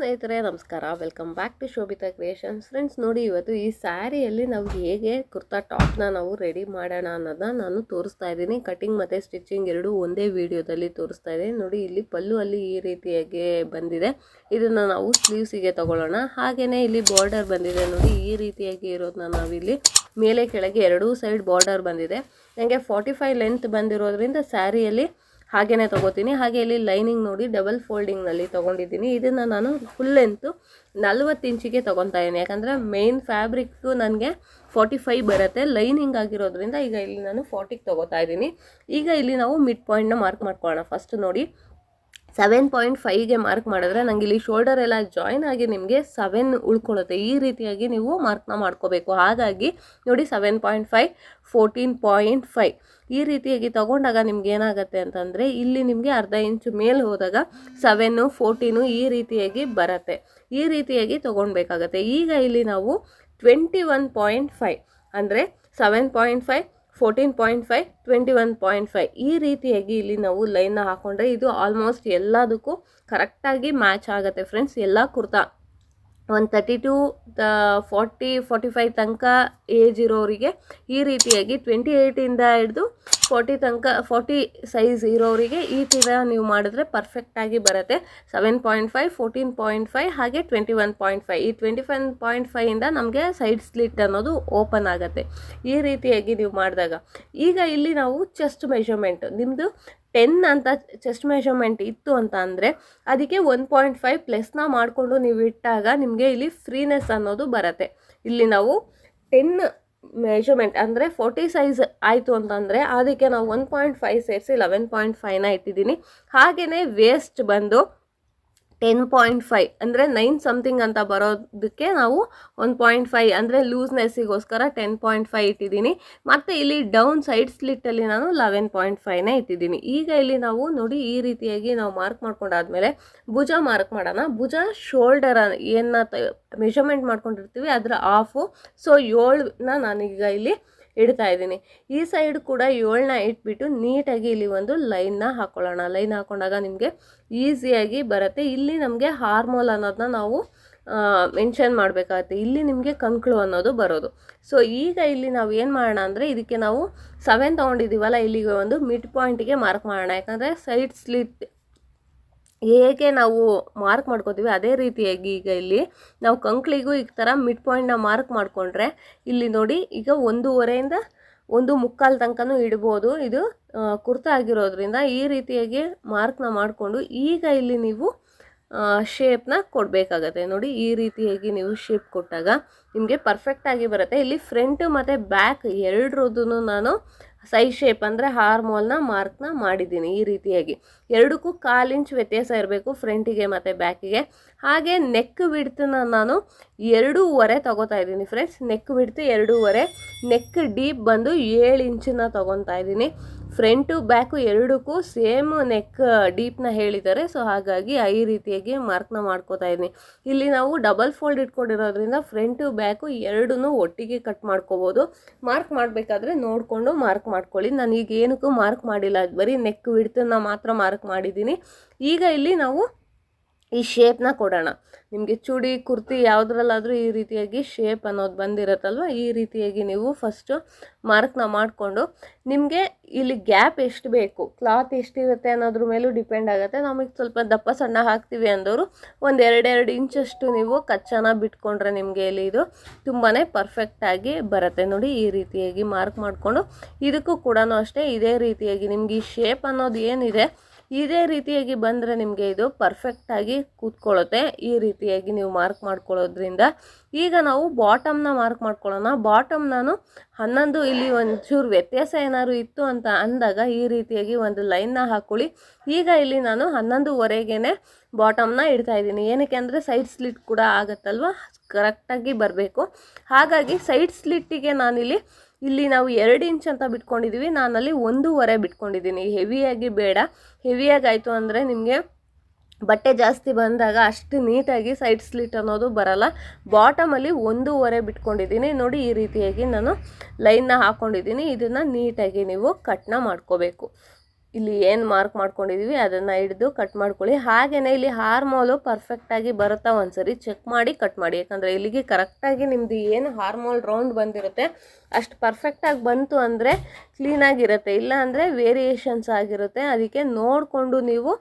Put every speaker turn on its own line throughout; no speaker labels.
ಸ್ನೇಹಿತರೆ, ನಮಸ್ಕಾರ. Welcome back to Shobhita creations friends ನೋಡಿ ಇವತ್ತು ಈ ಸ್ಯಾರಿಯಲ್ಲಿ ನಾವು ಹೇಗೆ ಕುರ್ತಾ ಟಾಪ್ನ ನಾವು ರೆಡಿ ಮಾಡೋಣ ಅನ್ನೋದನ್ನ ನಾನು ತೋರಿಸ್ತಾ ಇದ್ದೀನಿ. ಕಟಿಂಗ್ ಮತ್ತು ಸ್ಟಿಚಿಂಗ್ ಎರಡೂ ಒಂದೇ ವಿಡಿಯೋದಲ್ಲಿ ತೋರಿಸ್ತಾ ಇದ್ದೀನಿ. ನೋಡಿ, ಇಲ್ಲಿ ಪಲ್ಲು ಅಲ್ಲಿ ಈ ರೀತಿಯಾಗಿ ಬಂದಿದೆ. ಇದನ್ನು ನಾವು ಸ್ಲೀವ್ಸಿಗೆ ತಗೊಳ್ಳೋಣ. ಹಾಗೆಯೇ ಇಲ್ಲಿ ಬಾರ್ಡರ್ ಬಂದಿದೆ. ನೋಡಿ, ಈ ರೀತಿಯಾಗಿ ಇರೋದನ್ನ ನಾವಿಲ್ಲಿ ಮೇಲೆ ಕೆಳಗೆ ಎರಡೂ ಸೈಡ್ ಬಾರ್ಡರ್ ಬಂದಿದೆ. ನನಗೆ ಫಾರ್ಟಿ ಫೈವ್ ಲೆಂತ್ ಬಂದಿರೋದ್ರಿಂದ ಸ್ಯಾರಿಯಲ್ಲಿ ಹಾಗೇನೆ ತಗೋತೀನಿ. ಹಾಗೆ ಇಲ್ಲಿ ಲೈನಿಂಗ್ ನೋಡಿ ಡಬಲ್ ಫೋಲ್ಡಿಂಗ್ನಲ್ಲಿ ತೊಗೊಂಡಿದ್ದೀನಿ. ಇದನ್ನು ನಾನು ಫುಲ್ ಲೆಂತು ನಲ್ವತ್ತು ಇಂಚಿಗೆ ತೊಗೊತಾ ಇದ್ದೀನಿ. ಯಾಕಂದರೆ ಮೇನ್ ಫ್ಯಾಬ್ರಿಕ್ಕು ನನಗೆ ಫಾರ್ಟಿ ಫೈವ್ ಬರುತ್ತೆ. ಲೈನಿಂಗ್ ಆಗಿರೋದ್ರಿಂದ ಈಗ ಇಲ್ಲಿ ನಾನು ಫಾರ್ಟಿಗೆ ತೊಗೋತಾ ಇದ್ದೀನಿ. ಈಗ ಇಲ್ಲಿ ನಾವು ಮಿಡ್ ಪಾಯಿಂಟ್ನ ಮಾರ್ಕ್ ಮಾಡ್ಕೊಳ್ಳೋಣ. ಫಸ್ಟ್ ನೋಡಿ ಸೆವೆನ್ ಪಾಯಿಂಟ್ ಫೈವ್ಗೆ ಮಾರ್ಕ್ ಮಾಡಿದ್ರೆ ನನಗೆ ಇಲ್ಲಿ ಶೋಲ್ಡರ್ ಎಲ್ಲ ಜಾಯ್ನ್ ಆಗಿ ನಿಮಗೆ ಸೆವೆನ್ ಉಳ್ಕೊಳ್ಳುತ್ತೆ. ಈ ರೀತಿಯಾಗಿ ನೀವು ಮಾರ್ಕ್ನ ಮಾಡ್ಕೋಬೇಕು. ಹಾಗಾಗಿ ನೋಡಿ seven point five fourteen point five ಈ ರೀತಿಯಾಗಿ ತಗೊಂಡಾಗ ನಿಮ್ಗೆ ಏನಾಗುತ್ತೆ ಅಂತಂದರೆ ಇಲ್ಲಿ ನಿಮಗೆ ಅರ್ಧ ಇಂಚು ಮೇಲೆ ಹೋದಾಗ ಸೆವೆನ್ನು ಫೋರ್ಟೀನು ಈ ರೀತಿಯಾಗಿ ಬರುತ್ತೆ. ಈ ರೀತಿಯಾಗಿ ತೊಗೊಳ್ಬೇಕಾಗತ್ತೆ ಈಗ ಇಲ್ಲಿ ನಾವು ಟ್ವೆಂಟಿ ಒನ್ ಪಾಯಿಂಟ್ ಫೈವ್ ಅಂದರೆ seven point five fourteen point five twenty one point five ಈ ರೀತಿಯಾಗಿ ಇಲ್ಲಿ ನಾವು ಲೈನ್ನ ಹಾಕೊಂಡ್ರೆ ಇದು ಆಲ್ಮೋಸ್ಟ್ ಎಲ್ಲದಕ್ಕೂ ಕರೆಕ್ಟಾಗಿ ಮ್ಯಾಚ್ ಆಗುತ್ತೆ ಫ್ರೆಂಡ್ಸ್ ಎಲ್ಲ ಕುರ್ತಾ ಒಂದು thirty two forty forty five ತನಕ ಏಜ್ ಇರೋರಿಗೆ ಈ ರೀತಿಯಾಗಿ ಟ್ವೆಂಟಿ ಏಯ್ಟಿಂದ ಹಿಡಿದು ಫಾರ್ಟಿ ತನಕ ಫಾರ್ಟಿ ಸೈಜ್ ಇರೋರಿಗೆ ಈ ಥರ ನೀವು ಮಾಡಿದ್ರೆ ಪರ್ಫೆಕ್ಟಾಗಿ ಬರುತ್ತೆ. Seven point five fourteen point five ಹಾಗೆ ಟ್ವೆಂಟಿ ಒನ್ ಪಾಯಿಂಟ್ ಫೈವ್ ಈ ಟ್ವೆಂಟಿ ಒನ್ ಪಾಯಿಂಟ್ ಫೈವಿಂದ ನಮಗೆ ಸೈಡ್ ಸ್ಲಿಟ್ ಅನ್ನೋದು ಓಪನ್ ಆಗುತ್ತೆ. ಈ ರೀತಿಯಾಗಿ ನೀವು ಮಾಡಿದಾಗ. ಈಗ ಇಲ್ಲಿ ನಾವು ಚೆಸ್ಟ್ ಮೆಷರ್ಮೆಂಟ್ ನಿಮ್ಮದು ಟೆನ್ ಅಂತ ಚೆಸ್ಟ್ ಮೆಷರ್ಮೆಂಟ್ ಇತ್ತು ಅಂತ ಅಂದರೆ ಅದಕ್ಕೆ ಒನ್ ಪಾಯಿಂಟ್ ಫೈವ್ ಪ್ಲಸ್ನ ಮಾಡಿಕೊಂಡು ನೀವು ಇಟ್ಟಾಗ ನಿಮಗೆ ಇಲ್ಲಿ ಫ್ರೀನೆಸ್ ಅನ್ನೋದು ಬರುತ್ತೆ. ಇಲ್ಲಿ ನಾವು ಟೆನ್ ಮೆಷರ್ಮೆಂಟ್ ಅಂದರೆ ಫೋರ್ಟಿ ಸೈಜ್ ಆಯಿತು ಅಂತಂದರೆ ಅದಕ್ಕೆ ನಾವು ಒನ್ ಪಾಯಿಂಟ್ ಫೈವ್ ಸೇರಿಸಿ ಲೆವೆನ್ ಪಾಯಿಂಟ್ ಫೈವ್ನ ಇಟ್ಟಿದ್ದೀನಿ. ಹಾಗೆಯೇ ವೇಸ್ಟ್ ಬಂದು ಟೆನ್ ಪಾಯಿಂಟ್ ಫೈವ್ ಅಂದರೆ ನೈನ್ ಸಮಥಿಂಗ್ ಅಂತ ಬರೋದಕ್ಕೆ ನಾವು ಒನ್ ಪಾಯಿಂಟ್ ಫೈವ್ ಅಂದರೆ ಲೂಸ್ನೆಸ್ಸಿಗೋಸ್ಕರ ಟೆನ್ ಪಾಯಿಂಟ್ ಫೈವ್ ಇಟ್ಟಿದ್ದೀನಿ. ಮತ್ತು ಇಲ್ಲಿ ಡೌನ್ ಸೈಡ್ ಸ್ಲಿಟ್ಟಲ್ಲಿ ನಾನು ಲೆವೆನ್ ಪಾಯಿಂಟ್ ಫೈವ್ನೇ ಇಟ್ಟಿದ್ದೀನಿ. ಈಗ ಇಲ್ಲಿ ನಾವು ನೋಡಿ ಈ ರೀತಿಯಾಗಿ ನಾವು ಮಾರ್ಕ್ ಮಾಡ್ಕೊಂಡಾದ್ಮೇಲೆ ಭುಜ ಮಾರ್ಕ್ ಮಾಡೋಣ. ಭುಜ ಶೋಲ್ಡರ್ ಏನ ಮೆಷರ್ಮೆಂಟ್ ಮಾಡ್ಕೊಂಡಿರ್ತೀವಿ, ಅದರ ಆಫು ಸೊ ಏಳನ್ನ ನಾನೀಗ ಇಲ್ಲಿ ಇಡ್ತಾ ಇದ್ದೀನಿ. ಈ ಸೈಡ್ ಕೂಡ ಏಳನ್ನ ಇಟ್ಬಿಟ್ಟು ನೀಟಾಗಿ ಇಲ್ಲಿ ಒಂದು ಲೈನ್ನ ಹಾಕ್ಕೊಳ್ಳೋಣ ಲೈನ್ ಹಾಕೊಂಡಾಗ ನಿಮಗೆ ಈಸಿಯಾಗಿ ಬರುತ್ತೆ. ಇಲ್ಲಿ ನಮಗೆ ಹಾರ್ಮೋಲ್ ಅನ್ನೋದನ್ನ ನಾವು ಮೆನ್ಷನ್ ಮಾಡಬೇಕಾಗತ್ತೆ. ಇಲ್ಲಿ ನಿಮಗೆ ಕಂಕ್ಳು ಅನ್ನೋದು ಬರೋದು. ಸೊ ಈಗ ಇಲ್ಲಿ ನಾವು ಏನು ಮಾಡೋಣ ಅಂದರೆ ಇದಕ್ಕೆ ನಾವು ಸೆವೆನ್ ತೊಗೊಂಡಿದ್ದೀವಲ್ಲ ಇಲ್ಲಿಗೆ ಒಂದು ಮಿಡ್ ಪಾಯಿಂಟಿಗೆ ಮಾರ್ಕ್ ಮಾಡೋಣ. ಯಾಕಂದರೆ ಸೈಡ್ ಸ್ಲಿಟ್ ಹೇಗೆ ನಾವು ಮಾರ್ಕ್ ಮಾಡ್ಕೋತೀವಿ, ಅದೇ ರೀತಿಯಾಗಿ ಈಗ ಇಲ್ಲಿ ನಾವು ಕಂಕ್ಳಿಗೂ ಈ ಥರ ಮಿಡ್ ಪಾಯಿಂಟ್ನ ಮಾರ್ಕ್ ಮಾಡಿಕೊಂಡ್ರೆ ಇಲ್ಲಿ ನೋಡಿ ಈಗ ಒಂದೂವರೆಯಿಂದ ಒಂದು ಮುಕ್ಕಾಲು ತನಕನೂ ಇಡ್ಬೋದು. ಇದು ಕುರ್ತಾ ಆಗಿರೋದ್ರಿಂದ ಈ ರೀತಿಯಾಗಿ ಮಾರ್ಕ್ನ ಮಾಡಿಕೊಂಡು ಈಗ ಇಲ್ಲಿ ನೀವು ಶೇಪ್ನ ಕೊಡಬೇಕಾಗತ್ತೆ. ನೋಡಿ ಈ ರೀತಿಯಾಗಿ ನೀವು ಶೇಪ್ ಕೊಟ್ಟಾಗ ನಿಮಗೆ ಪರ್ಫೆಕ್ಟಾಗಿ ಬರುತ್ತೆ. ಇಲ್ಲಿ ಫ್ರಂಟ್ ಮತ್ತು ಬ್ಯಾಕ್ ಎರಡರದ್ದು ನಾನು ಸೈ ಶೇಪ್ ಅಂದರೆ ಹಾರ್ಮೋಲ್ನ ಮಾರ್ಕ್ನ ಮಾಡಿದ್ದೀನಿ ಈ ರೀತಿಯಾಗಿ. ಎರಡಕ್ಕೂ ಕಾಲು ಇಂಚ್ ವ್ಯತ್ಯಾಸ ಇರಬೇಕು ಫ್ರಂಟಿಗೆ ಮತ್ತು ಬ್ಯಾಕಿಗೆ ಹಾಗೆ ನೆಕ್ ಬಿಡ್ತನ್ನ ನಾನು ಎರಡೂವರೆ ತೊಗೋತಾ ಇದ್ದೀನಿ ಫ್ರೆಂಡ್ಸ್ ನೆಕ್ ಬಿಡ್ತು ಎರಡೂವರೆ ನೆಕ್ ಡೀಪ್ ಬಂದು ಏಳು ಇಂಚನ್ನ ತೊಗೊತಾ ಇದ್ದೀನಿ. ಫ್ರಂಟು ಬ್ಯಾಕು ಎರಡಕ್ಕೂ ಸೇಮ್ ನೆಕ್ ಡೀಪ್ನ ಹೇಳಿದ್ದಾರೆ. ಸೊ, ಹಾಗಾಗಿ ಈ ರೀತಿಯಾಗಿ ಮಾರ್ಕ್ನ ಮಾಡ್ಕೋತಾ ಇದ್ದೀನಿ. ಇಲ್ಲಿ ನಾವು ಡಬಲ್ ಫೋಲ್ಡ್ ಇಟ್ಕೊಂಡಿರೋದ್ರಿಂದ ಫ್ರಂಟು ಬ್ಯಾಕು ಎರಡೂ ಒಟ್ಟಿಗೆ ಕಟ್ ಮಾಡ್ಕೋಬೋದು. ಮಾರ್ಕ್ ಮಾಡಬೇಕಾದ್ರೆ ನೋಡಿಕೊಂಡು ಮಾರ್ಕ್ ಮಾಡ್ಕೊಳ್ಳಿ. ನಾನು ಈಗ ಏನಕ್ಕೂ ಮಾರ್ಕ್ ಮಾಡಿಲ್ಲ. ಬರೀ ನೆಕ್ ವಿಡ್ತನ್ನು ಮಾತ್ರ ಮಾರ್ಕ್ ಮಾಡಿದ್ದೀನಿ. ಈಗ ಇಲ್ಲಿ ನಾವು ಈ ಶೇಪ್ನ ಕೊಡೋಣ. ನಿಮಗೆ ಚೂಡಿ, ಕುರ್ತಿ ಯಾವುದ್ರಲ್ಲಾದರೂ ಈ ರೀತಿಯಾಗಿ ಶೇಪ್ ಅನ್ನೋದು ಬಂದಿರತ್ತಲ್ವ? ಈ ರೀತಿಯಾಗಿ ನೀವು ಫಸ್ಟು ಮಾರ್ಕ್ನ ಮಾಡಿಕೊಂಡು ನಿಮಗೆ ಇಲ್ಲಿ ಗ್ಯಾಪ್ ಎಷ್ಟು ಬೇಕು ಕ್ಲಾತ್ ಎಷ್ಟಿರುತ್ತೆ ಅನ್ನೋದ್ರ ಮೇಲೂ ಡಿಪೆಂಡ್ ಆಗುತ್ತೆ. ನಮಗೆ ಸ್ವಲ್ಪ ದಪ್ಪ ಸಣ್ಣ ಹಾಕ್ತೀವಿ ಅಂದವರು ಒಂದು ಎರಡೆರಡು ಇಂಚಷ್ಟು ನೀವು ಕಚ್ಚಾನ ಬಿಟ್ಕೊಂಡ್ರೆ ನಿಮಗೆ ಇಲ್ಲಿ ಇದು ತುಂಬಾ ಪರ್ಫೆಕ್ಟಾಗಿ ಬರುತ್ತೆ. ನೋಡಿ ಈ ರೀತಿಯಾಗಿ ಮಾರ್ಕ್ ಮಾಡಿಕೊಂಡು ಇದಕ್ಕೂ ಕೂಡ ಅಷ್ಟೇ ಇದೇ ರೀತಿಯಾಗಿ ನಿಮ್ಗೆ ಈ ಶೇಪ್ ಅನ್ನೋದು ಏನಿದೆ ಇದೇ ರೀತಿಯಾಗಿ ಬಂದರೆ ನಿಮಗೆ ಇದು ಪರ್ಫೆಕ್ಟಾಗಿ ಕೂತ್ಕೊಳ್ಳುತ್ತೆ. ಈ ರೀತಿಯಾಗಿ ನೀವು ಮಾರ್ಕ್ ಮಾಡ್ಕೊಳ್ಳೋದ್ರಿಂದ ಈಗ ನಾವು ಬಾಟಮ್ನ ಮಾರ್ಕ್ ಮಾಡ್ಕೊಳ್ಳೋಣ. ಬಾಟಮ್ ನಾನು ಹನ್ನೊಂದು ಇಲ್ಲಿ ಒಂಚೂರು ವ್ಯತ್ಯಾಸ ಏನಾದ್ರು ಇತ್ತು ಅಂತ ಅಂದಾಗ ಈ ರೀತಿಯಾಗಿ ಒಂದು ಲೈನ್ನ ಹಾಕ್ಕೊಳ್ಳಿ ಈಗ ಇಲ್ಲಿ ನಾನು ಹನ್ನೊಂದುವರೆಗೇ ಬಾಟಮ್ನ ಇಡ್ತಾ ಇದ್ದೀನಿ. ಏನಕ್ಕೆ ಅಂದರೆ ಸೈಡ್ ಸ್ಲಿಟ್ ಕೂಡ ಆಗುತ್ತಲ್ವ? ಕರೆಕ್ಟಾಗಿ ಬರಬೇಕು. ಹಾಗಾಗಿ ಸೈಡ್ ಸ್ಲಿಟ್ಟಿಗೆ ನಾನಿಲ್ಲಿ ಇಲ್ಲಿ ನಾವು ಎರಡು ಇಂಚ್ ಅಂತ ಬಿಟ್ಕೊಂಡಿದ್ದೀವಿ ನಾನಲ್ಲಿ ಒಂದೂವರೆ ಬಿಟ್ಕೊಂಡಿದ್ದೀನಿ ಹೆವಿಯಾಗಿ ಬೇಡ. ಹೆವಿಯಾಗಿ ಆಯಿತು ಅಂದರೆ ನಿಮಗೆ ಬಟ್ಟೆ ಜಾಸ್ತಿ ಬಂದಾಗ ಅಷ್ಟು ನೀಟಾಗಿ ಸೈಡ್ ಸ್ಲಿಟ್ ಅನ್ನೋದು ಬರಲ್ಲ. ಬಾಟಮಲ್ಲಿ ಒಂದೂವರೆ ಬಿಟ್ಕೊಂಡಿದ್ದೀನಿ ನೋಡಿ ಈ ರೀತಿಯಾಗಿ ನಾನು ಲೈನ್ನ ಹಾಕ್ಕೊಂಡಿದ್ದೀನಿ ಇದನ್ನು ನೀಟಾಗಿ ನೀವು ಕಟ್ನ ಮಾಡ್ಕೋಬೇಕು. ಇಲ್ಲಿ ಏನು ಮಾರ್ಕ್ ಮಾಡ್ಕೊಂಡಿದ್ದೀವಿ ಅದನ್ನು ಹಿಡಿದು ಕಟ್ ಮಾಡ್ಕೊಳ್ಳಿ. ಹಾಗೆಯೇ ಇಲ್ಲಿ ಹಾರ್ಮೋಲು ಪರ್ಫೆಕ್ಟಾಗಿ ಬರುತ್ತಾ ಒಂದ್ಸರಿ ಚೆಕ್ ಮಾಡಿ ಕಟ್ ಮಾಡಿ. ಯಾಕಂದರೆ ಇಲ್ಲಿಗೆ ಕರೆಕ್ಟಾಗಿ ನಿಮ್ಮದು ಏನು ಹಾರ್ಮೋಲ್ ರೌಂಡ್ ಬಂದಿರುತ್ತೆ, ಅಷ್ಟು ಪರ್ಫೆಕ್ಟಾಗಿ ಬಂತು ಅಂದರೆ ಕ್ಲೀನಾಗಿರುತ್ತೆ ಇಲ್ಲ ಅಂದರೆ ವೇರಿಯೇಷನ್ಸ್ ಆಗಿರುತ್ತೆ. ಅದಕ್ಕೆ ನೋಡಿಕೊಂಡು ನೀವು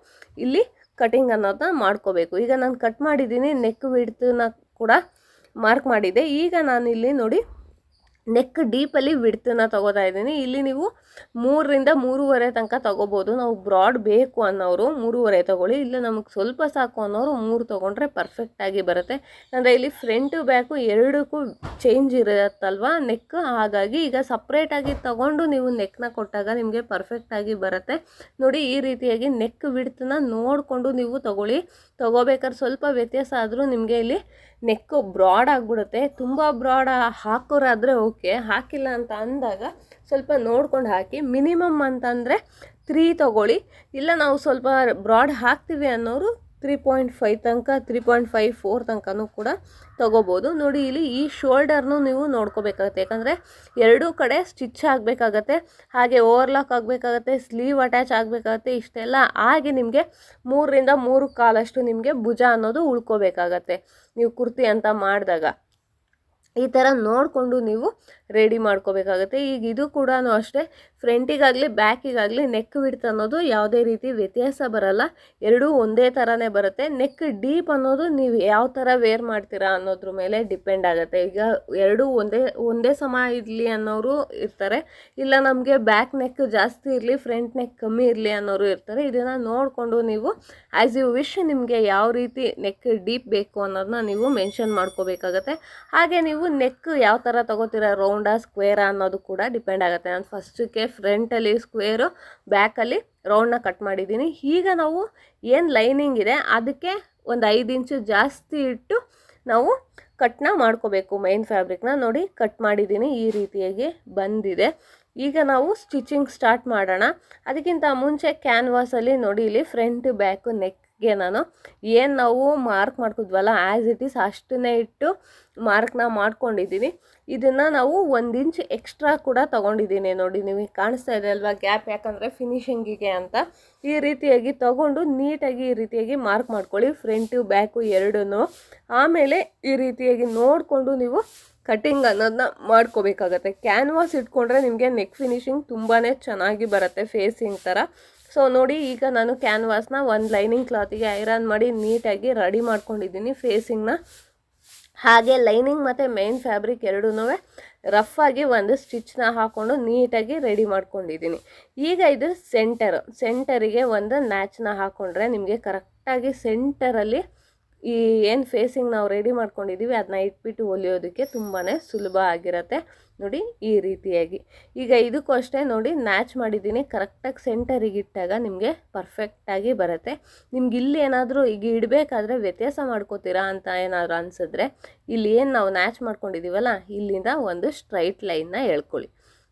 ಇಲ್ಲಿ ಕಟಿಂಗ್ ಅನ್ನೋದನ್ನ ಮಾಡ್ಕೋಬೇಕು. ಈಗ ನಾನು ಕಟ್ ಮಾಡಿದ್ದೀನಿ ನೆಕ್ ವಿಡ್ತನ್ನ ಕೂಡ ಮಾರ್ಕ್ ಮಾಡಿದೆ. ಈಗ ನಾನು ಇಲ್ಲಿ ನೋಡಿ ನೆಕ್ ಡೀಪಲ್ಲಿ ವಿಡ್ತನ್ನ ತೊಗೋತಾ ಇದ್ದೀನಿ. ಇಲ್ಲಿ ನೀವು ಮೂರರಿಂದ ಮೂರುವರೆ ತನಕ ತೊಗೋಬೋದು. ನಾವು ಬ್ರಾಡ್ ಬೇಕು ಅನ್ನೋರು ಮೂರುವರೆ ತೊಗೊಳ್ಳಿ. ಇಲ್ಲ ನಮಗೆ ಸ್ವಲ್ಪ ಸಾಕು ಅನ್ನೋರು ಮೂರು ತೊಗೊಂಡ್ರೆ ಪರ್ಫೆಕ್ಟಾಗಿ ಬರುತ್ತೆ. ಅಂದರೆ ಇಲ್ಲಿ ಫ್ರಂಟು ಬ್ಯಾಕು ಎರಡಕ್ಕೂ ಚೇಂಜ್ ಇರುತ್ತಲ್ವ ನೆಕ್ ಹಾಗಾಗಿ ಈಗ ಸಪ್ರೇಟಾಗಿ ತೊಗೊಂಡು ನೀವು ನೆಕ್ನ ಕೊಟ್ಟಾಗ ನಿಮಗೆ ಪರ್ಫೆಕ್ಟಾಗಿ ಬರುತ್ತೆ. ನೋಡಿ ಈ ರೀತಿಯಾಗಿ ನೆಕ್ ವಿಡ್ತನ್ನ ನೋಡಿಕೊಂಡು ನೀವು ತೊಗೊಳ್ಳಿ. ತೊಗೋಬೇಕಾದ್ರೆ ಸ್ವಲ್ಪ ವ್ಯತ್ಯಾಸ ಆದರೂ ನಿಮಗೆ ಇಲ್ಲಿ ನೆಕ್ಕು ಬ್ರಾಡ್ ಆಗಿಬಿಡುತ್ತೆ. ತುಂಬ ಬ್ರಾಡ್ ಹಾಕೋರಾದರೆ ಓಕೆ, ಹಾಕಿಲ್ಲ ಅಂತ ಅಂದಾಗ ಸ್ವಲ್ಪ ನೋಡ್ಕೊಂಡು ಹಾಕಿ. ಮಿನಿಮಮ್ ಅಂತಂದರೆ ತ್ರೀ ತೊಗೊಳ್ಳಿ. ಇಲ್ಲ ನಾವು ಸ್ವಲ್ಪ ಬ್ರಾಡ್ ಹಾಕ್ತೀವಿ ಅನ್ನೋರು ತ್ರೀ ಪಾಯಿಂಟ್ ಫೈವ್ ತನಕ ತ್ರೀ ಪಾಯಿಂಟ್ ಫೈವ್ ಫೋರ್ ತನಕನೂ ಕೂಡ ತೊಗೋಬೋದು. ನೋಡಿ, ಇಲ್ಲಿ ಈ ಶೋಲ್ಡರ್ನು ನೀವು ನೋಡ್ಕೋಬೇಕಾಗತ್ತೆ. ಯಾಕಂದರೆ ಎರಡೂ ಕಡೆ ಸ್ಟಿಚ್ ಆಗಬೇಕಾಗತ್ತೆ, ಹಾಗೆ ಓವರ್ಲಾಕ್ ಆಗಬೇಕಾಗತ್ತೆ ಸ್ಲೀವ್ ಅಟ್ಯಾಚ್ ಆಗಬೇಕಾಗತ್ತೆ, ಇಷ್ಟೆಲ್ಲ ಹಾಗೆ ನಿಮಗೆ ಮೂರರಿಂದ ಮೂರು ಕಾಲಷ್ಟು ನಿಮಗೆ ಭುಜ ಅನ್ನೋದು ಉಳ್ಕೋಬೇಕಾಗತ್ತೆ. ನೀವು ಕುರ್ತಿ ಅಂತ ಮಾಡಿದಾಗ. ಈ ಥರ ನೋಡಿಕೊಂಡು ನೀವು ರೆಡಿ ಮಾಡ್ಕೋಬೇಕಾಗುತ್ತೆ. ಈಗ ಇದು ಕೂಡ ಅಷ್ಟೇ. ಫ್ರಂಟಿಗಾಗಲಿ ಬ್ಯಾಕಿಗಾಗಲಿ ನೆಕ್ ವಿಡ್ತ್ ಅನ್ನೋದು ಯಾವುದೇ ರೀತಿ ವ್ಯತ್ಯಾಸ ಬರಲ್ಲ. ಎರಡೂ ಒಂದೇ ಥರನೇ ಬರುತ್ತೆ. ನೆಕ್ ಡೀಪ್ ಅನ್ನೋದು ನೀವು ಯಾವ ಥರ ವೇರ್ ಮಾಡ್ತೀರಾ ಅನ್ನೋದ್ರ ಮೇಲೆ ಡಿಪೆಂಡ್ ಆಗುತ್ತೆ. ಈಗ ಎರಡೂ ಒಂದೇ ಒಂದೇ ಸಮ ಇರಲಿ ಅನ್ನೋರು ಇರ್ತಾರೆ. ಇಲ್ಲ ನಮಗೆ ಬ್ಯಾಕ್ ನೆಕ್ ಜಾಸ್ತಿ ಇರಲಿ ಫ್ರಂಟ್ ನೆಕ್ ಕಮ್ಮಿ ಇರಲಿ ಅನ್ನೋರು ಇರ್ತಾರೆ. ಇದನ್ನು ನೋಡಿಕೊಂಡು ನೀವು ಆ್ಯಸ್ ಯು ವಿಶ್ ನಿಮಗೆ ಯಾವ ರೀತಿ ನೆಕ್ ಡೀಪ್ ಬೇಕು ಅನ್ನೋದನ್ನ ನೀವು ಮೆನ್ಷನ್ ಮಾಡ್ಕೋಬೇಕಾಗತ್ತೆ. ಹಾಗೆ ನೀವು ನೆಕ್ ಯಾವ ಥರ ತಗೋತೀರಾ? ರೌಂಡಾ ಸ್ಕ್ವೇರಾ ಅನ್ನೋದು ಕೂಡ ಡಿಪೆಂಡ್ ಆಗುತ್ತೆ. ನಾನು ಫಸ್ಟಿಗೆ ಫ್ರಂಟಲ್ಲಿ ಸ್ಕ್ವೇರು ಬ್ಯಾಕಲ್ಲಿ ರೌಂಡ್ನ ಕಟ್ ಮಾಡಿದ್ದೀನಿ. ಈಗ ನಾವು ಏನು ಲೈನಿಂಗ್ ಇದೆ, ಅದಕ್ಕೆ ಒಂದು ಐದು ಇಂಚು ಜಾಸ್ತಿ ಇಟ್ಟು ನಾವು ಕಟ್ನ ಮಾಡ್ಕೋಬೇಕು. ಮೈನ್ ಫ್ಯಾಬ್ರಿಕ್ನ ನೋಡಿ ಕಟ್ ಮಾಡಿದ್ದೀನಿ ಈ ರೀತಿಯಾಗಿ ಬಂದಿದೆ. ಈಗ ನಾವು ಸ್ಟಿಚಿಂಗ್ ಸ್ಟಾರ್ಟ್ ಮಾಡೋಣ. ಅದಕ್ಕಿಂತ ಮುಂಚೆ ಕ್ಯಾನ್ವಾಸಲ್ಲಿ ನೋಡಿ, ಇಲ್ಲಿ ಫ್ರಂಟ್ ಬ್ಯಾಕು ನೆಕ್ಗೆ ನಾನು ಏನು ನಾವು ಮಾರ್ಕ್ ಮಾಡ್ಕೊದ್ವಲ್ಲ ಆ್ಯಸ್ ಇಟ್ ಈಸ್ ಅಷ್ಟನ್ನೇ ಇಟ್ಟು ಮಾರ್ಕ್ನ ಮಾಡ್ಕೊಂಡಿದ್ದೀನಿ ಇದನ್ನು ನಾವು ಒಂದು ಇಂಚ್ ಎಕ್ಸ್ಟ್ರಾ ಕೂಡ ತೊಗೊಂಡಿದ್ದೀನಿ ನೋಡಿ, ನಿಮಗೆ ಕಾಣಿಸ್ತಾ ಇದೆ ಅಲ್ವಾ ಗ್ಯಾಪ್ ಯಾಕಂದರೆ ಫಿನಿಷಿಂಗಿಗೆ ಅಂತ. ಈ ರೀತಿಯಾಗಿ ತಗೊಂಡು ನೀಟಾಗಿ ಈ ರೀತಿಯಾಗಿ ಮಾರ್ಕ್ ಮಾಡ್ಕೊಳ್ಳಿ ಫ್ರಂಟು ಬ್ಯಾಕು ಎರಡೂ ಆಮೇಲೆ ಈ ರೀತಿಯಾಗಿ ನೋಡಿಕೊಂಡು ನೀವು ಕಟಿಂಗ್ ಅನ್ನೋದನ್ನ ಮಾಡ್ಕೋಬೇಕಾಗತ್ತೆ. ಕ್ಯಾನ್ವಾಸ್ ಇಟ್ಕೊಂಡ್ರೆ ನಿಮಗೆ ನೆಕ್ ಫಿನಿಷಿಂಗ್ ತುಂಬಾ ಚೆನ್ನಾಗಿ ಬರುತ್ತೆ ಫೇಸಿಂಗ್ ಥರ ಸೊ ನೋಡಿ, ಈಗ ನಾನು ಕ್ಯಾನ್ವಾಸ್ನ ಒಂದು ಲೈನಿಂಗ್ ಕ್ಲಾತಿಗೆ ಐರನ್ ಮಾಡಿ ನೀಟಾಗಿ ರೆಡಿ ಮಾಡ್ಕೊಂಡಿದ್ದೀನಿ ಫೇಸಿಂಗ್ನ ಹಾಗೆ ಲೈನಿಂಗ್ ಮತ್ತು ಮೇನ್ ಫ್ಯಾಬ್ರಿಕ್ ಎರಡೂ ರಫ್ ಆಗಿ ಒಂದು ಸ್ಟಿಚ್ನ ಹಾಕ್ಕೊಂಡು ನೀಟಾಗಿ ರೆಡಿ ಮಾಡ್ಕೊಂಡಿದ್ದೀನಿ. ಈಗ ಇದು ಸೆಂಟರ್ ಸೆಂಟರಿಗೆ ಒಂದು ನ್ಯಾಚ್ನ ಹಾಕ್ಕೊಂಡ್ರೆ ನಿಮಗೆ ಕರೆಕ್ಟಾಗಿ ಸೆಂಟರಲ್ಲಿ ಈ ಏನು ಫೇಸಿಂಗ್ ನಾವು ರೆಡಿ ಮಾಡ್ಕೊಂಡಿದ್ದೀವಿ ಅದನ್ನ ಇಟ್ಬಿಟ್ಟು ಹೊಲಿಯೋದಕ್ಕೆ ತುಂಬಾ ಸುಲಭ ಆಗಿರುತ್ತೆ. ನೋಡಿ ಈ ರೀತಿಯಾಗಿ. ಈಗ ಇದಕ್ಕೂ ಅಷ್ಟೇ ನೋಡಿ ಮ್ಯಾಚ್ ಮಾಡಿದ್ದೀನಿ. ಕರೆಕ್ಟಾಗಿ ಸೆಂಟರಿಗೆ ಇಟ್ಟಾಗ ನಿಮಗೆ ಪರ್ಫೆಕ್ಟಾಗಿ ಬರುತ್ತೆ. ನಿಮ್ಗೆ ಇಲ್ಲಿ ಏನಾದರೂ ಈಗ ಇಡಬೇಕಾದ್ರೆ ವ್ಯತ್ಯಾಸ ಮಾಡ್ಕೋತೀರಾ ಅಂತ ಏನಾದರೂ ಅನಿಸಿದ್ರೆ ಇಲ್ಲಿ ಏನು ನಾವು ನ್ಯಾಚ್ ಮಾಡ್ಕೊಂಡಿದ್ದೀವಲ್ಲ ಇಲ್ಲಿಂದ ಒಂದು ಸ್ಟ್ರೈಟ್ ಲೈನ್ನ ಎಳ್ಕೊಳ್ಳಿ.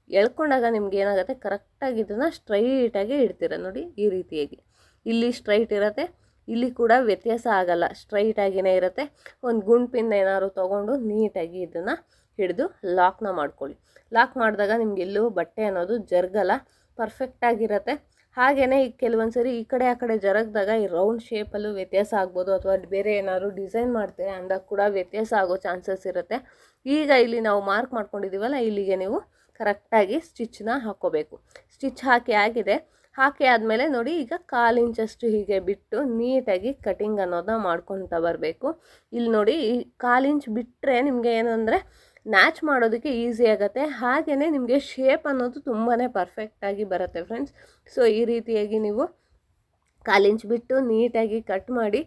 ಎಳ್ಕೊಂಡಾಗ ನಿಮ್ಗೆ ಏನಾಗುತ್ತೆ? ಕರೆಕ್ಟಾಗಿ ಇದನ್ನು ಸ್ಟ್ರೈಟಾಗಿ ಇಡ್ತೀರ ನೋಡಿ ಈ ರೀತಿಯಾಗಿ. ಇಲ್ಲಿ ಸ್ಟ್ರೈಟ್ ಇರುತ್ತೆ. ಇಲ್ಲಿ ಕೂಡ ವ್ಯತ್ಯಾಸ ಆಗಲ್ಲ. ಸ್ಟ್ರೈಟಾಗಿಯೇ ಇರುತ್ತೆ. ಒಂದು ಗುಂಪಿಂದ ಏನಾದ್ರು ತೊಗೊಂಡು ನೀಟಾಗಿ ಇದನ್ನು ಹಿಡಿದು ಲಾಕ್ನ ಮಾಡ್ಕೊಳ್ಳಿ. ಲಾಕ್ ಮಾಡಿದಾಗ ನಿಮ್ಗೆ ಎಲ್ಲೂ ಬಟ್ಟೆ ಅನ್ನೋದು ಜರ್ಗಲ್ಲ ಪರ್ಫೆಕ್ಟಾಗಿರತ್ತೆ ಹಾಗೆಯೇ ಈ ಕೆಲವೊಂದು ಸರಿ ಈ ಕಡೆ ಆ ಕಡೆ ಜರಗ್ದಾಗ ಈ ರೌಂಡ್ ಶೇಪಲ್ಲೂ ವ್ಯತ್ಯಾಸ ಆಗ್ಬೋದು ಅಥವಾ ಬೇರೆ ಏನಾದರೂ ಡಿಸೈನ್ ಮಾಡ್ತೀರಾ ಅಂದಾಗ ಕೂಡ ವ್ಯತ್ಯಾಸ ಆಗೋ ಚಾನ್ಸಸ್ ಇರುತ್ತೆ. ಈಗ ಇಲ್ಲಿ ನಾವು ಮಾರ್ಕ್ ಮಾಡ್ಕೊಂಡಿದ್ದೀವಲ್ಲ ಇಲ್ಲಿಗೆ ನೀವು ಕರೆಕ್ಟಾಗಿ ಸ್ಟಿಚ್ನ ಹಾಕ್ಕೋಬೇಕು. ಸ್ಟಿಚ್ ಹಾಕಿ ಆಗಿದೆ. ಹಾಕಿ ಆದಮೇಲೆ ನೋಡಿ, ಈಗ ಕಾಲು ಇಂಚಷ್ಟು ಹೀಗೆ ಬಿಟ್ಟು ನೀಟಾಗಿ ಕಟಿಂಗ್ ಅನ್ನೋದನ್ನ ಮಾಡ್ಕೊತ ಬರಬೇಕು. ಇಲ್ಲಿ ನೋಡಿ, ಈ ಕಾಲು ಇಂಚ್ ಬಿಟ್ಟರೆ ನಿಮಗೆ ಏನಂದರೆ ನ್ಯಾಚ್ ಮಾಡೋದಕ್ಕೆ ಈಸಿ ಆಗುತ್ತೆ. ಹಾಗೆಯೇ ನಿಮಗೆ ಶೇಪ್ ಅನ್ನೋದು ತುಂಬಾ ಪರ್ಫೆಕ್ಟಾಗಿ ಬರುತ್ತೆ ಫ್ರೆಂಡ್ಸ್ ಸೊ ಈ ರೀತಿಯಾಗಿ ನೀವು ಕಾಲಿಂಚ್ ಬಿಟ್ಟು ನೀಟಾಗಿ ಕಟ್ ಮಾಡಿ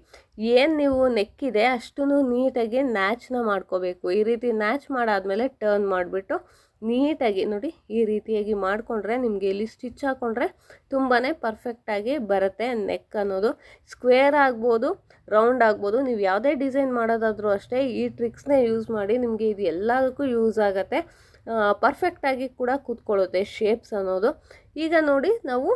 ಏನು ನೀವು ನೆಕ್ಕಿದೆ ಅಷ್ಟು ನೀಟಾಗಿ ನ್ಯಾಚ್ನ ಮಾಡ್ಕೋಬೇಕು. ಈ ರೀತಿ ನ್ಯಾಚ್ ಮಾಡಾದಮೇಲೆ ಟರ್ನ್ ಮಾಡಿಬಿಟ್ಟು ನೀಟಾಗಿ ನೋಡಿ ಈ ರೀತಿಯಾಗಿ ಮಾಡಿಕೊಂಡ್ರೆ ನಿಮಗೆ ಇಲ್ಲಿ ಸ್ಟಿಚ್ ಹಾಕ್ಕೊಂಡ್ರೆ ತುಂಬಾ ಪರ್ಫೆಕ್ಟಾಗಿ ಬರುತ್ತೆ ನೆಕ್ ಅನ್ನೋದು. ಸ್ಕ್ವೇರ್ ಆಗ್ಬೋದು ರೌಂಡ್ ಆಗ್ಬೋದು, ನೀವು ಯಾವುದೇ ಡಿಸೈನ್ ಮಾಡೋದಾದರೂ ಅಷ್ಟೇ ಈ ಟ್ರಿಕ್ಸ್ನೇ ಯೂಸ್ ಮಾಡಿ ನಿಮಗೆ ಇದು ಎಲ್ಲದಕ್ಕೂ ಯೂಸ್ ಆಗುತ್ತೆ. ಪರ್ಫೆಕ್ಟಾಗಿ ಕೂಡ ಕೂತ್ಕೊಳ್ಳುತ್ತೆ ಶೇಪ್ಸ್ ಅನ್ನೋದು. ಈಗ ನೋಡಿ ನಾವು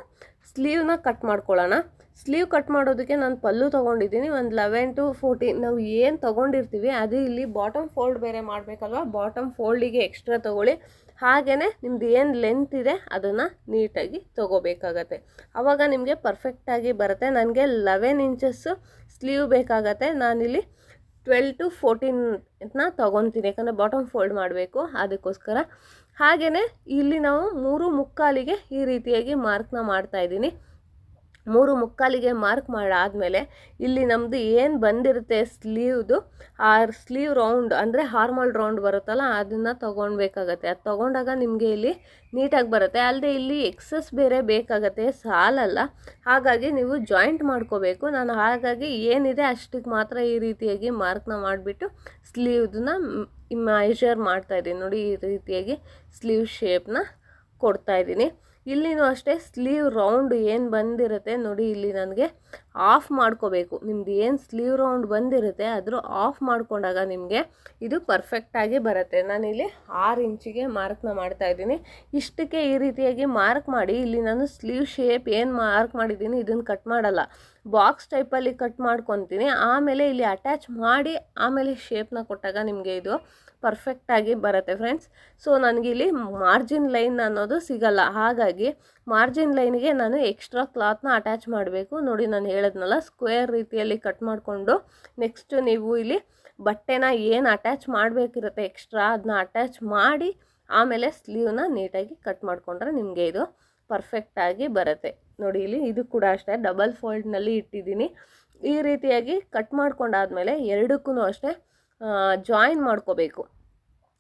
ಸ್ಲೀವ್ನ ಕಟ್ ಮಾಡ್ಕೊಳ್ಳೋಣ. ಸ್ಲೀವ್ ಕಟ್ ಮಾಡೋದಕ್ಕೆ ನಾನು ಪಲ್ಲು ತೊಗೊಂಡಿದ್ದೀನಿ, ಒಂದು ಲೆವೆನ್ ಟು ಫೋರ್ಟೀನ್ ನಾವು ಏನು ತೊಗೊಂಡಿರ್ತೀವಿ, ಅದು ಇಲ್ಲಿ ಬಾಟಮ್ ಫೋಲ್ಡ್ ಬೇರೆ ಮಾಡಬೇಕಲ್ವ? ಬಾಟಮ್ ಫೋಲ್ಡಿಗೆ ಎಕ್ಸ್ಟ್ರಾ ತೊಗೊಳ್ಳಿ. ಹಾಗೆಯೇ ನಿಮ್ದು ಏನು ಲೆಂತ್ ಇದೆ, ಅದನ್ನು ನೀಟಾಗಿ ತೊಗೋಬೇಕಾಗತ್ತೆ. ಆವಾಗ ನಿಮಗೆ ಪರ್ಫೆಕ್ಟಾಗಿ ಬರುತ್ತೆ. ನನಗೆ ಲೆವೆನ್ ಇಂಚಸ್ಸು ಸ್ಲೀವ್ ಬೇಕಾಗತ್ತೆ. ನಾನಿಲ್ಲಿ ಟ್ವೆಲ್ ಟು ಫೋರ್ಟೀನ್ನ ತೊಗೊತೀನಿ, ಯಾಕಂದರೆ ಬಾಟಮ್ ಫೋಲ್ಡ್ ಮಾಡಬೇಕು ಅದಕ್ಕೋಸ್ಕರ. ಹಾಗೆಯೇ ಇಲ್ಲಿ ನಾವು ಮೂರು ಮುಕ್ಕಾಲಿಗೆ ಈ ರೀತಿಯಾಗಿ ಮಾರ್ಕ್ನ ಮಾಡ್ತಾ ಇದ್ದೀನಿ. ಮೂರು ಮುಕ್ಕಾಲಿಗೆ ಮಾರ್ಕ್ ಮಾಡಾದಮೇಲೆ ಇಲ್ಲಿ ನಮ್ಮದು ಏನು ಬಂದಿರುತ್ತೆ ಸ್ಲೀವ್ದು, ಆ ಸ್ಲೀವ್ ರೌಂಡ್ ಅಂದರೆ ಹಾರ್ಮಲ್ ರೌಂಡ್ ಬರುತ್ತಲ್ಲ, ಅದನ್ನು ತೊಗೊಳ್ಬೇಕಾಗತ್ತೆ ಅದು ತೊಗೊಂಡಾಗ ನಿಮಗೆ ಇಲ್ಲಿ ನೀಟಾಗಿ ಬರುತ್ತೆ. ಅಲ್ಲದೆ ಇಲ್ಲಿ ಎಕ್ಸಸ್ ಬೇರೆ ಬೇಕಾಗತ್ತೆ, ಸಾಲಲ್ಲ. ಹಾಗಾಗಿ ನೀವು ಜಾಯಿಂಟ್ ಮಾಡ್ಕೋಬೇಕು. ನಾನು ಹಾಗಾಗಿ ಏನಿದೆ ಅಷ್ಟಕ್ಕೆ ಮಾತ್ರ ಈ ರೀತಿಯಾಗಿ ಮಾರ್ಕ್ನ ಮಾಡಿಬಿಟ್ಟು ಸ್ಲೀವ್ದನ್ನ ಮೆಷರ್ ಮಾಡ್ತಾಯಿದ್ದೀನಿ ನೋಡಿ ಈ ರೀತಿಯಾಗಿ ಸ್ಲೀವ್ ಶೇಪ್ನ ಕೊಡ್ತಾಯಿದ್ದೀನಿ ಇಲ್ಲಿನೂ ಅಷ್ಟೇ ಸ್ಲೀವ್ ರೌಂಡ್ ಏನು ಬಂದಿರುತ್ತೆ ನೋಡಿ ಇಲ್ಲಿ ನನಗೆ ಆಫ್ ಮಾಡ್ಕೋಬೇಕು. ನಿಮ್ದು ಏನು ಸ್ಲೀವ್ ರೌಂಡ್ ಬಂದಿರುತ್ತೆ ಅದ್ರ ಆಫ್ ಮಾಡ್ಕೊಂಡಾಗ ನಿಮಗೆ ಇದು ಪರ್ಫೆಕ್ಟಾಗಿ ಬರುತ್ತೆ. ನಾನಿಲ್ಲಿ ಆರು ಇಂಚಿಗೆ ಮಾರ್ಕ್ನ ಮಾಡ್ತಾ ಇದ್ದೀನಿ. ಇಷ್ಟಕ್ಕೆ ಈ ರೀತಿಯಾಗಿ ಮಾರ್ಕ್ ಮಾಡಿ ಇಲ್ಲಿ ನಾನು ಸ್ಲೀವ್ ಶೇಪ್ ಏನು ಮಾರ್ಕ್ ಮಾಡಿದ್ದೀನಿ ಇದನ್ನು ಕಟ್ ಮಾಡಲ್ಲ. ಬಾಕ್ಸ್ ಟೈಪಲ್ಲಿ ಕಟ್ ಮಾಡ್ಕೊತೀನಿ. ಆಮೇಲೆ ಇಲ್ಲಿ ಅಟ್ಯಾಚ್ ಮಾಡಿ ಆಮೇಲೆ ಶೇಪ್ನ ಕೊಟ್ಟಾಗ ನಿಮಗೆ ಇದು ಪರ್ಫೆಕ್ಟಾಗಿ ಬರುತ್ತೆ ಫ್ರೆಂಡ್ಸ್ ಸೊ ನನಗಿಲ್ಲಿ ಮಾರ್ಜಿನ್ ಲೈನ್ ಅನ್ನೋದು ಸಿಗಲ್ಲ. ಹಾಗಾಗಿ ಮಾರ್ಜಿನ್ ಲೈನ್ಗೆ ನಾನು ಎಕ್ಸ್ಟ್ರಾ ಕ್ಲಾತ್ನ ಅಟ್ಯಾಚ್ ಮಾಡಬೇಕು. ನೋಡಿ, ನಾನು ಹೇಳಿದ್ನಲ್ಲ ಸ್ಕ್ವೇರ್ ರೀತಿಯಲ್ಲಿ ಕಟ್ ಮಾಡಿಕೊಂಡು ನೆಕ್ಸ್ಟು ನೀವು ಇಲ್ಲಿ ಬಟ್ಟೆನ ಏನು ಅಟ್ಯಾಚ್ ಮಾಡಬೇಕಿರುತ್ತೆ ಎಕ್ಸ್ಟ್ರಾ ಅದನ್ನ ಅಟ್ಯಾಚ್ ಮಾಡಿ ಆಮೇಲೆ ಸ್ಲೀವ್ನ ನೀಟಾಗಿ ಕಟ್ ಮಾಡಿಕೊಂಡ್ರೆ ನಿಮಗೆ ಇದು ಪರ್ಫೆಕ್ಟಾಗಿ ಬರುತ್ತೆ. ನೋಡಿ, ಇಲ್ಲಿ ಇದು ಕೂಡ ಅಷ್ಟೇ ಡಬಲ್ ಫೋಲ್ಡ್ನಲ್ಲಿ ಇಟ್ಟಿದ್ದೀನಿ. ಈ ರೀತಿಯಾಗಿ ಕಟ್ ಮಾಡ್ಕೊಂಡಾದ್ಮೇಲೆ ಎರಡಕ್ಕೂ ಅಷ್ಟೇ ಜಾಯಿನ್ ಮಾಡ್ಕೋಬೇಕು.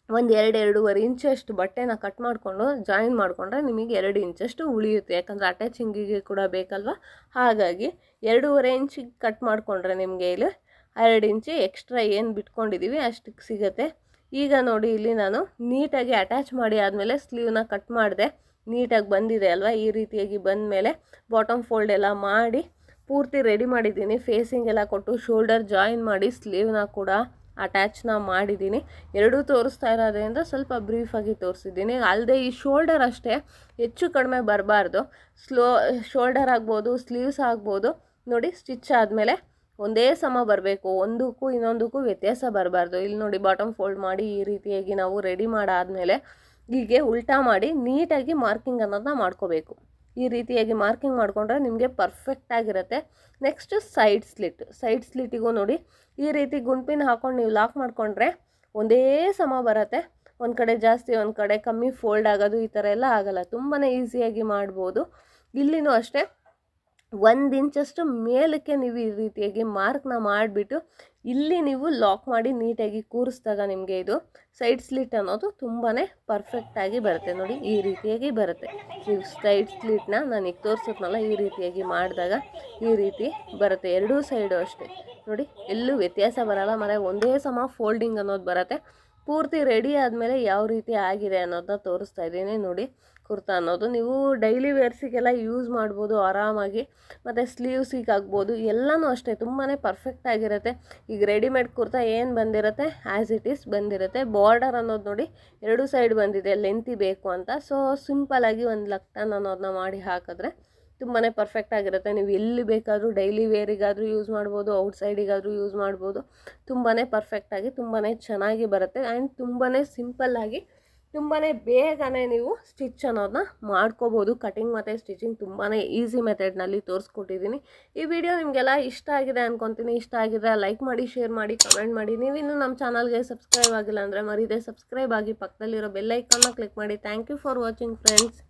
ಒಂದು ಎರಡು ಎರಡೂವರೆ ಇಂಚಷ್ಟು ಬಟ್ಟೆನ ಕಟ್ ಮಾಡಿಕೊಂಡು ಜಾಯಿನ್ ಮಾಡಿಕೊಂಡ್ರೆ ನಿಮಗೆ ಎರಡು ಇಂಚಷ್ಟು ಉಳಿಯುತ್ತೆ. ಯಾಕಂದರೆ ಅಟ್ಯಾಚಿಂಗಿಗೆ ಕೂಡ ಬೇಕಲ್ವ? ಹಾಗಾಗಿ ಎರಡೂವರೆ ಇಂಚಿಗೆ ಕಟ್ ಮಾಡಿಕೊಂಡ್ರೆ ನಿಮಗೆ ಇಲ್ಲಿ ಎರಡು ಇಂಚು ಎಕ್ಸ್ಟ್ರಾ ಏನು ಬಿಟ್ಕೊಂಡಿದ್ದೀವಿ ಅಷ್ಟಕ್ಕೆ ಸಿಗುತ್ತೆ. ಈಗ ನೋಡಿ ಇಲ್ಲಿ ನಾನು ನೀಟಾಗಿ ಅಟ್ಯಾಚ್ ಮಾಡಿ ಆದಮೇಲೆ ಸ್ಲೀವ್ನ ಕಟ್ ಮಾಡಿದೆ. ನೀಟಾಗಿ ಬಂದಿದೆ ಅಲ್ವಾ? ಈ ರೀತಿಯಾಗಿ ಬಂದ ಮೇಲೆ ಬಾಟಮ್ ಫೋಲ್ಡ್ ಎಲ್ಲ ಮಾಡಿ ಪೂರ್ತಿ ರೆಡಿ ಮಾಡಿದ್ದೀನಿ. ಫೇಸಿಂಗ್ ಎಲ್ಲ ಕೊಟ್ಟು ಶೋಲ್ಡರ್ ಜಾಯಿನ್ ಮಾಡಿ ಸ್ಲೀವ್ನ ಕೂಡ ಅಟ್ಯಾಚ್ನ ಮಾಡಿದ್ದೀನಿ. ಎರಡೂ ತೋರಿಸ್ತಾ ಇರೋದ್ರಿಂದ ಸ್ವಲ್ಪ ಬ್ರೀಫಾಗಿ ತೋರಿಸಿದ್ದೀನಿ. ಅಲ್ಲದೆ ಈ ಶೋಲ್ಡರ್ ಅಷ್ಟೇ, ಹೆಚ್ಚು ಕಡಿಮೆ ಬರಬಾರ್ದು. ಸ್ಲೋ, ಶೋಲ್ಡರ್ ಆಗ್ಬೋದು, ಸ್ಲೀವ್ಸ್ ಆಗ್ಬೋದು. ನೋಡಿ, ಸ್ಟಿಚ್ ಆದಮೇಲೆ ಒಂದೇ ಸಮ ಬರಬೇಕು. ಒಂದಕ್ಕೂ ಇನ್ನೊಂದಕ್ಕೂ ವ್ಯತ್ಯಾಸ ಬರಬಾರ್ದು. ಇಲ್ಲಿ ನೋಡಿ, ಬಾಟಮ್ ಫೋಲ್ಡ್ ಮಾಡಿ ಈ ರೀತಿಯಾಗಿ ನಾವು ರೆಡಿ ಮಾಡಾದಮೇಲೆ ಹೀಗೆ ಉಲ್ಟಾ ಮಾಡಿ ನೀಟಾಗಿ ಮಾರ್ಕಿಂಗ್ ಅನ್ನೋದನ್ನ ಮಾಡ್ಕೋಬೇಕು. ಈ ರೀತಿಯಾಗಿ ಮಾರ್ಕಿಂಗ್ ಮಾಡಿಕೊಂಡ್ರೆ ನಿಮಗೆ ಪರ್ಫೆಕ್ಟಾಗಿರುತ್ತೆ ನೆಕ್ಸ್ಟು ಸೈಡ್ ಸ್ಲಿಟ್ ಸೈಡ್ ಸ್ಲಿಟಿಗೂ ನೋಡಿ, ಈ ರೀತಿ ಗುಂಪಿನ ಹಾಕೊಂಡು ನೀವು ಲಾಕ್ ಮಾಡಿಕೊಂಡ್ರೆ ಒಂದೇ ಸಮ ಬರುತ್ತೆ. ಒಂದು ಕಡೆ ಜಾಸ್ತಿ, ಒಂದು ಕಡೆ ಕಮ್ಮಿ ಫೋಲ್ಡ್ ಆಗೋದು ಈ ಥರ ಎಲ್ಲ ಆಗೋಲ್ಲ. ತುಂಬಾ ಈಸಿಯಾಗಿ ಮಾಡ್ಬೋದು. ಇಲ್ಲಿನೂ ಅಷ್ಟೇ, ಒಂದು ಇಂಚಷ್ಟು ಮೇಲಕ್ಕೆ ನೀವು ಈ ರೀತಿಯಾಗಿ ಮಾರ್ಕ್ನ ಮಾಡಿಬಿಟ್ಟು ಇಲ್ಲಿ ನೀವು ಲಾಕ್ ಮಾಡಿ ನೀಟಾಗಿ ಕೂರಿಸಿದಾಗ ನಿಮಗೆ ಇದು ಸೈಡ್ ಸ್ಲಿಟ್ ಅನ್ನೋದು ತುಂಬಾ ಪರ್ಫೆಕ್ಟಾಗಿ ಬರುತ್ತೆ. ನೋಡಿ, ಈ ರೀತಿಯಾಗಿ ಬರುತ್ತೆ. ನೀವು ಸೈಡ್ ಸ್ಲಿಟ್ನ ನಾನು ಈಗ ತೋರಿಸಿದ್ನಲ್ಲ, ಈ ರೀತಿಯಾಗಿ ಮಾಡಿದಾಗ ಈ ರೀತಿ ಬರುತ್ತೆ. ಎರಡೂ ಸೈಡು ಅಷ್ಟೇ. ನೋಡಿ, ಎಲ್ಲೂ ವ್ಯತ್ಯಾಸ ಬರಲ್ಲ. ಮರ, ಒಂದೇ ಸಮ ಫೋಲ್ಡಿಂಗ್ ಅನ್ನೋದು ಬರುತ್ತೆ. ಪೂರ್ತಿ ರೆಡಿ ಆದಮೇಲೆ ಯಾವ ರೀತಿ ಆಗಿದೆ ಅನ್ನೋದನ್ನ ತೋರಿಸ್ತಾ ಇದ್ದೀನಿ. ನೋಡಿ, ಕುರ್ತಾ ಅನ್ನೋದು. ನೀವು ಡೈಲಿ ವೇರ್ಸಿಗೆಲ್ಲ ಯೂಸ್ ಮಾಡ್ಬೋದು, ಆರಾಮಾಗಿ. ಮತ್ತು ಸ್ಲೀವ್ಸಿಗೆ ಆಗ್ಬೋದು ಎಲ್ಲನೂ ಅಷ್ಟೇ. ತುಂಬಾ ಪರ್ಫೆಕ್ಟ್ ಆಗಿರುತ್ತೆ. ಈಗ ರೆಡಿಮೇಡ್ ಕುರ್ತಾ ಏನು ಬಂದಿರುತ್ತೆ? ಆ್ಯಸ್ ಇಟ್ ಈಸ್ ಬಂದಿರುತ್ತೆ. ಬಾರ್ಡರ್ ಅನ್ನೋದು ನೋಡಿ ಎರಡು ಸೈಡ್ ಬಂದಿದೆ. ಲೆಂತಿ ಬೇಕು ಅಂತ. ಸೊ ಸಿಂಪಲಾಗಿ ಒಂದು ಲಕ್ಟನ್ ಅನ್ನೋದನ್ನ ಮಾಡಿ ಹಾಕಿದ್ರೆ ತುಂಬಾ ಪರ್ಫೆಕ್ಟ್ ಆಗಿರುತ್ತೆ. ನೀವು ಎಲ್ಲಿ ಬೇಕಾದರೂ ಡೈಲಿ ವೇರಿಗಾದರೂ ಯೂಸ್ ಮಾಡ್ಬೋದು ಔಟ್ಸೈಡಿಗಾದರೂ ಯೂಸ್ ಮಾಡ್ಬೋದು. ತುಂಬಾ ಪರ್ಫೆಕ್ಟಾಗಿ ತುಂಬಾ ಚೆನ್ನಾಗಿ ಬರುತ್ತೆ. ಆ್ಯಂಡ್ ತುಂಬಾ ಸಿಂಪಲ್ಲಾಗಿ ತುಂಬಾ ಬೇಗನೆ ನೀವು ಸ್ಟಿಚ್ ಅನ್ನೋದನ್ನ ಮಾಡ್ಕೋಬೋದು. ಕಟಿಂಗ್ ಮತ್ತು ಸ್ಟಿಚಿಂಗ್ ತುಂಬಾ ಈಸಿ ಮೆಥಡ್ನಲ್ಲಿ ತೋರಿಸ್ಕೊಟ್ಟಿದ್ದೀನಿ. ಈ ವಿಡಿಯೋ ನಿಮಗೆಲ್ಲ ಇಷ್ಟ ಆಗಿದೆ ಅನ್ಕೊತೀನಿ. ಇಷ್ಟ ಆಗಿದ್ರೆ ಲೈಕ್ ಮಾಡಿ ಶೇರ್ ಮಾಡಿ ಕಮೆಂಟ್ ಮಾಡಿ. ನೀವಿನ್ನೂ ನಮ್ಮ ಚಾನಲ್ಗೆ ಸಬ್ಸ್ಕ್ರೈಬ್ ಆಗಿಲ್ಲ ಅಂದರೆ ಮರೀದೆ. ಸಬ್ಸ್ಕ್ರೈಬ್ ಆಗಿ ಪಕ್ಕದಲ್ಲಿರೋ ಬೆಲ್ಲೈಕನ್ನ ಕ್ಲಿಕ್ ಮಾಡಿ. Thank you for watching friends